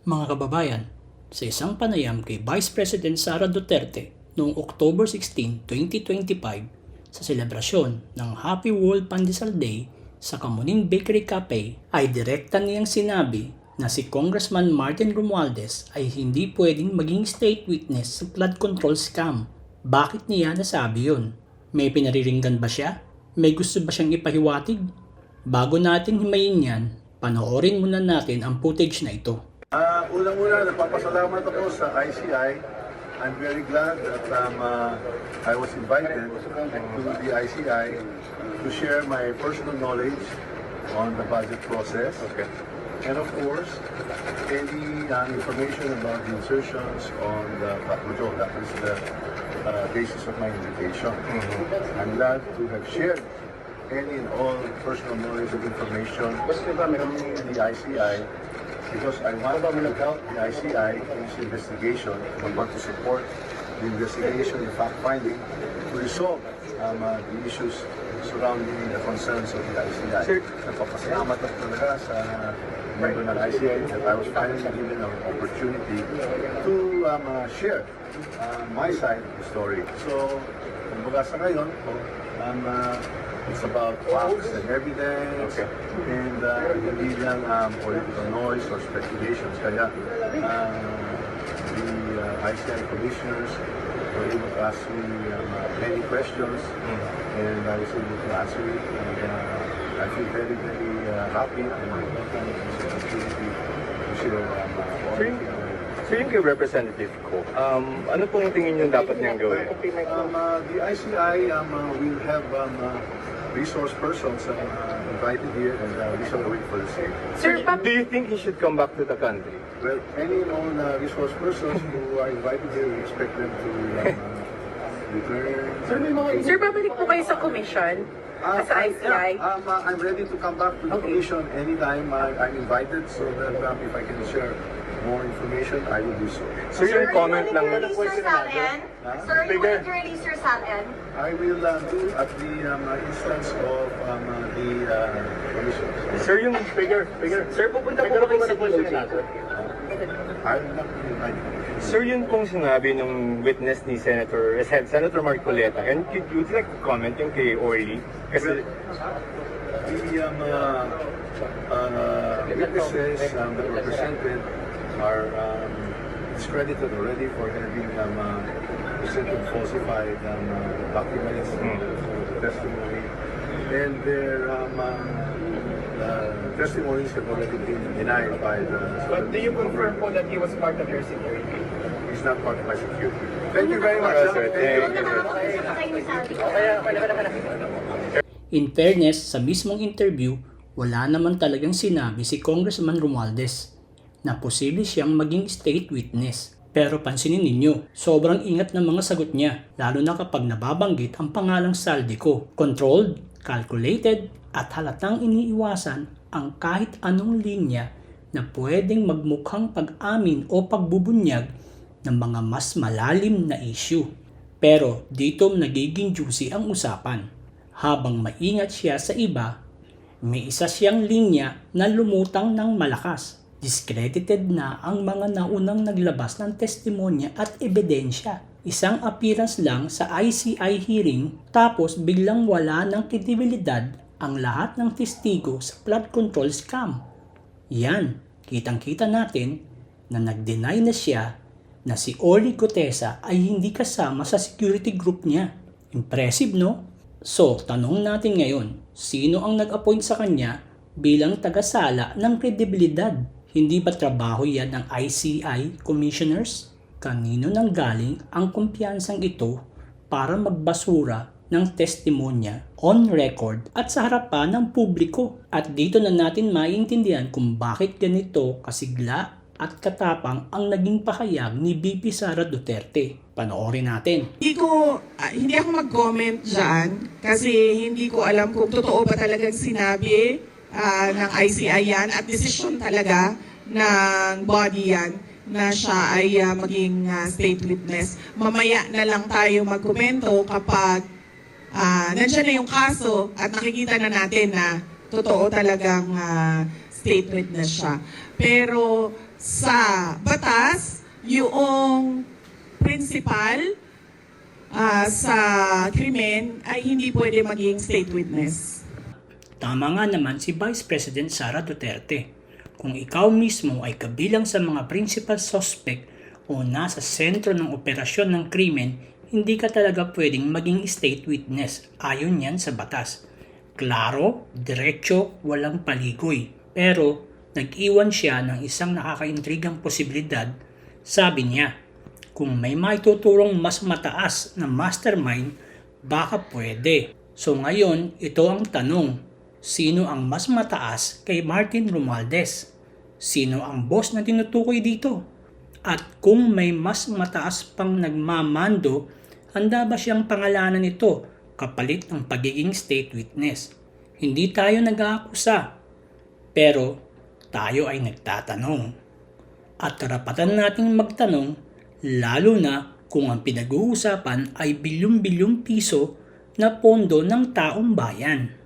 Mga kababayan, sa isang panayam kay Vice President Sara Duterte noong October 16, 2025 sa selebrasyon ng Happy World Pandesal Day sa Kamuning Bakery Cafe ay direkta niyang sinabi na si Congressman Martin Romualdez ay hindi pwedeng maging state witness sa flood control scam. Bakit niya nasabi yun? May pinariringgan ba siya? May gusto ba siyang ipahiwatig? Bago natin himayin yan, panoorin muna natin ang footage na ito. Ah, unang-una, nagpapasalamat ako sa ICI. I'm very glad that um, uh, I was invited to the ICI to share my personal knowledge on the budget process. Okay. And of course, any uh, information about the insertions on the Patmujo. That is the uh, basis of my invitation. I'm glad to have shared any and all personal knowledge and information to the ICI because I want to help the ICI in its investigation. I want to support the investigation, the fact-finding, to resolve um, uh, the issues surrounding the concerns of the ICI. Sir- Nagpapasalamat ako talaga sa member ng ICI that I was finally given an opportunity to um, uh, share uh, my side of the story. So, kumbaga sa ngayon, um, uh, it's about facts and evidence and uh, hindi lang um, political noise or speculations. Kaya uh, the uh, ICI commissioners were able to ask me um, uh, many questions. And I was able to answer it. And uh, I feel very, very uh, happy. And opportunity to share um, uh, all Sir, of the- So yung kay representative ko, um, ano pong tingin nyo dapat niyang gawin? Um, uh, the ICI um, uh, will have um, uh, resource persons uh, invited here and uh, we shall wait for the same. Sir, pa- Do you think he should come back to the country? Well, any and all uh, resource persons who are invited here, we expect them to um, uh, return. Sir, may mga sir, babalik po kayo sa commission sa ICI. um, uh, I'm ready to come back to the commission anytime uh, I'm invited so that um, if I can share more information, I will do so. Sir, yung comment lang, Release your SALN? Sir, you wanted to release your SALN? I will uh, do at the um, uh, instance of um, uh, the uh, commission. sir yung bigger, bigger. Sir, pupunta po kayo sa Senado. I will not be invited. Sir, yun pong sinabi ng witness ni Senator, Sen- Senator Marcoleta, and could you like to comment yung kay Orly? Kasi, The um, uh, uh, witnesses um, that were presented are um, discredited already for having um, uh, presented falsified um, uh, documents Hmm. for testimony. And their um, uh, uh, testimonies have already been denied by the... But do you confirm po that he was part of your security? He's not part of my security. Thank you very much. Yes, sir. Thank you. In fairness, sa mismong interview, wala naman talagang sinabi si Congressman Romualdez na posible siyang maging state witness. Pero pansinin ninyo, sobrang ingat ng mga sagot niya, lalo na kapag nababanggit ang pangalang Saldico. Controlled, calculated, at halatang iniiwasan ang kahit anong linya na pwedeng magmukhang pag-amin o pagbubunyag ng mga mas malalim na issue. Pero dito nagiging juicy ang usapan. Habang maingat siya sa iba, may isa siyang linya na lumutang ng malakas. Discredited na ang mga naunang naglabas ng testimonya at ebidensya. Isang appearance lang sa ICI hearing tapos biglang wala ng kredibilidad ang lahat ng testigo sa flood control scam. Yan, kitang-kita natin na nag-deny na siya na si Oli Gutesa ay hindi kasama sa security group niya. Impressive, no? So, tanong natin ngayon, sino ang nag-appoint sa kanya bilang tagasala ng kredibilidad? Hindi ba trabaho yan ng ICI commissioners? Kanino nang galing ang kumpiyansang ito para magbasura ng testimonya on record at sa harapan ng publiko? At dito na natin maintindihan kung bakit ganito kasigla at katapang ang naging pahayag ni BP Sara Duterte. Panoorin natin. Hindi ko, ah, hindi ako mag-comment dyan kasi hindi ko alam kung totoo ba talagang sinabi ah, ng ICI yan at desisyon talaga ng body yan na siya ay ah, maging ah, state witness. Mamaya na lang tayo magkomento kapag ah, nandiyan na yung kaso at nakikita na natin na totoo talagang ah, state witness siya. Pero sa batas yung principal ah, sa krimen ay hindi pwede maging state witness. Tama nga naman si Vice President Sara Duterte. Kung ikaw mismo ay kabilang sa mga principal suspect o nasa sentro ng operasyon ng krimen, hindi ka talaga pwedeng maging state witness. Ayon yan sa batas. Klaro, diretso, walang paligoy. Pero nag-iwan siya ng isang nakakaintrigang posibilidad. Sabi niya, kung may maituturong mas mataas na mastermind, baka pwede. So ngayon, ito ang tanong. Sino ang mas mataas kay Martin Romualdez? Sino ang boss na tinutukoy dito? At kung may mas mataas pang nagmamando, handa ba siyang pangalanan ito kapalit ng pagiging state witness? Hindi tayo nag-aakusa, pero tayo ay nagtatanong. At karapatan nating magtanong, lalo na kung ang pinag-uusapan ay bilyong-bilyong piso na pondo ng taong bayan.